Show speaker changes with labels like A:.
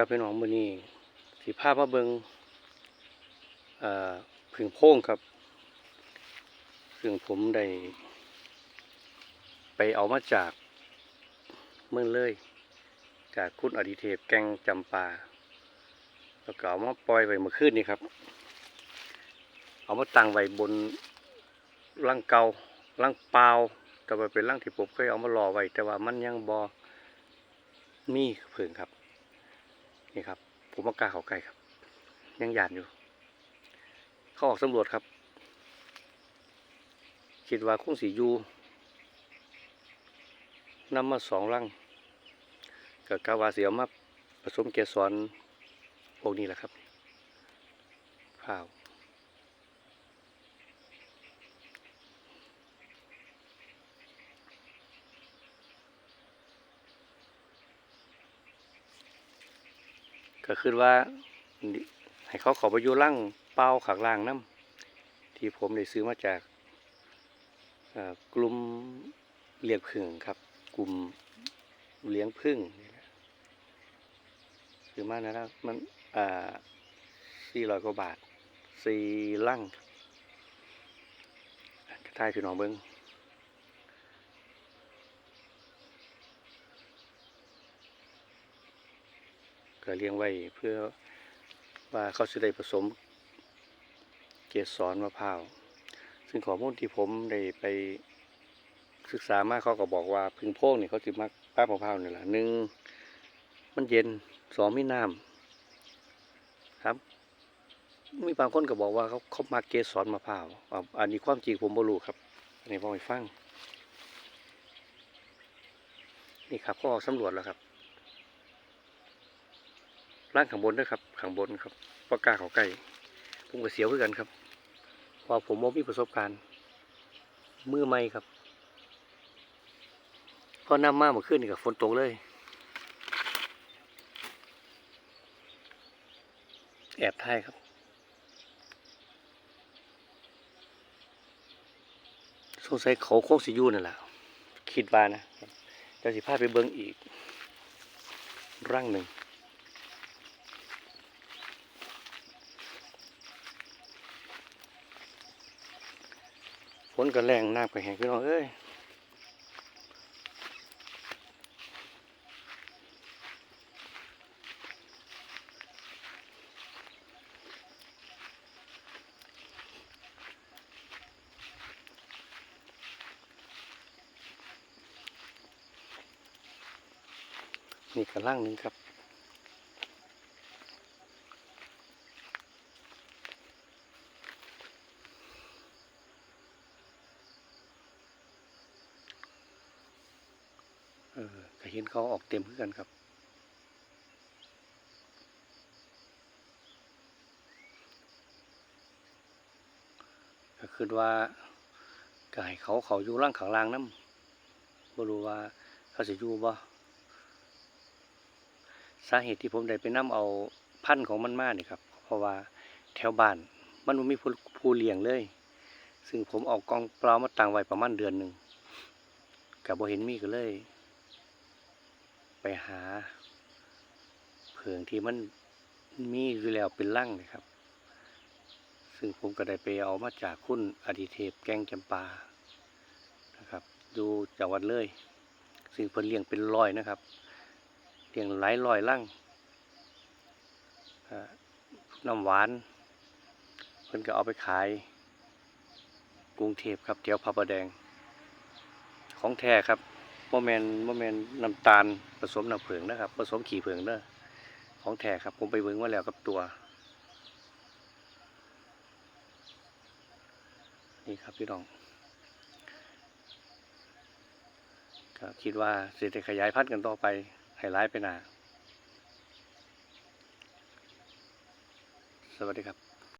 A: กับพี่น้องมือนี้สิพามาเบิงผึ่งโพ่งครับซึ่งผมได้ ไปเอามาจากเมื่อเลย จากคุณอดิเทพแกงจำปาแล้วก็เอามาปล่อยไว้เมื่อคืนนี้ครับ เอามาตั้งไว้บนร่างเการ่างเปล่าแต่ว่าเป็นร่างที่ผมเคยเอามารอไว้ แต่ว่ามันยังบอมีผึ่งครับ นี่ครับ ผมมากล้าเขาไกลครับ ยังหยาดอยู่ เขาออกสำรวจครับ คิดว่าคงสียูนำมาสองลังกับกาวาเสียวมาผสมเกสรพวกนี้แหละครับข้าว ก็คือว่าให้เขาขอไปอยู่ล่างเป้าขางล่างน้ำที่ผมได้ซื้อมาจากกลุ่มเลี้ยงผึ่งครับ กลุ่มเลี้ยงผึ่งซื้อมานะครับมันอ่าสี่ร้อยกว่าบาทสี่ลังกระทายพี่น้องเบิ้ง ก็เลี้ยงไว้เพื่อว่าเขาจะได้ผสมเกสรมะพร้าว ซึ่งข้อมูลที่ผมได้ไปศึกษามาเขาก็บอกว่าพึ่งโพงนี่เขาสิมักป้งมะพร้าวนี่แหละหนึ่งมันเย็นสองมีน้ำครับมีบางคนก็บอกว่าเขาเขามาเกสรมะพร้าวอันนี้ความจริงผมบ่รู้ครับอันนี้ผมไปฟังนี่ครับก็ออกสำรวจแล้วครับ ร่างข้างบนด้วยครับข้างบนครับปากกาเขาใกล้ผมก็เสียวคือกันครับเพราะผมบ่มีประสบการณ์ มือไม่ครับพอน้ำมาเมื่อคืนกับฝนตกเลย แอบถ่ายครับ สงสัยเขาโคกสิยูนั่นแหละคิดว่านะเดี๋ยวสิพาไปเบิ้งอีกร่างหนึ่ง นก็แรงน้ำก็แห้งพี่น้องเอ้ยนี่กระล่างหนึ่งครับ ออก็เห็นเขาออกเต็มเพื่อกันครับก็คือว่าก็ให้เขาเขาอยู่ร่างขางล่างน้ำบ่รู้ว่าเขาจะอยู่บ่สาเหตุที่ผมได้ไปนํเอาพันธุ์ของมันมาเนี่ยครับ เพราะว่าแถวบ้านมันบ่มีผู้เลี้ยงเลย ซึ่งผมเอากองเปล่ามาตั้งไว้ประมาณเดือนหนึ่งก็บ่เห็นมีก็เลย ไปหาเพิงที่มันมีอยู่แล้วเป็นลั่งนะครับ ซึ่งผมก็ได้ไปเอามาจากคุณอดิเทพแกงจำปานะครับดูจังหวัดเลย ซึ่งเพิ่นเลี้ยงเป็นร้อยนะครับเลี้ยงหลายร้อยลั่งอ่าน้ำหวาน เพิ่นก็เอาไปขายกรุงเทพครับแถวพระประแดง ของแท้ครับ โมเมนโมเมนน้ำตาลผสมน้ำผึ้งนะครับ ผสมขี่ผึ้งเด้อของแท้ครับ ผมไปเบิ่งมาแล้วกับตัว นี่ครับพี่น้องก็คิดว่าสิจะขยายพันธุ์กันต่อไปให้ร้ายไปหนาสวัสดีครับ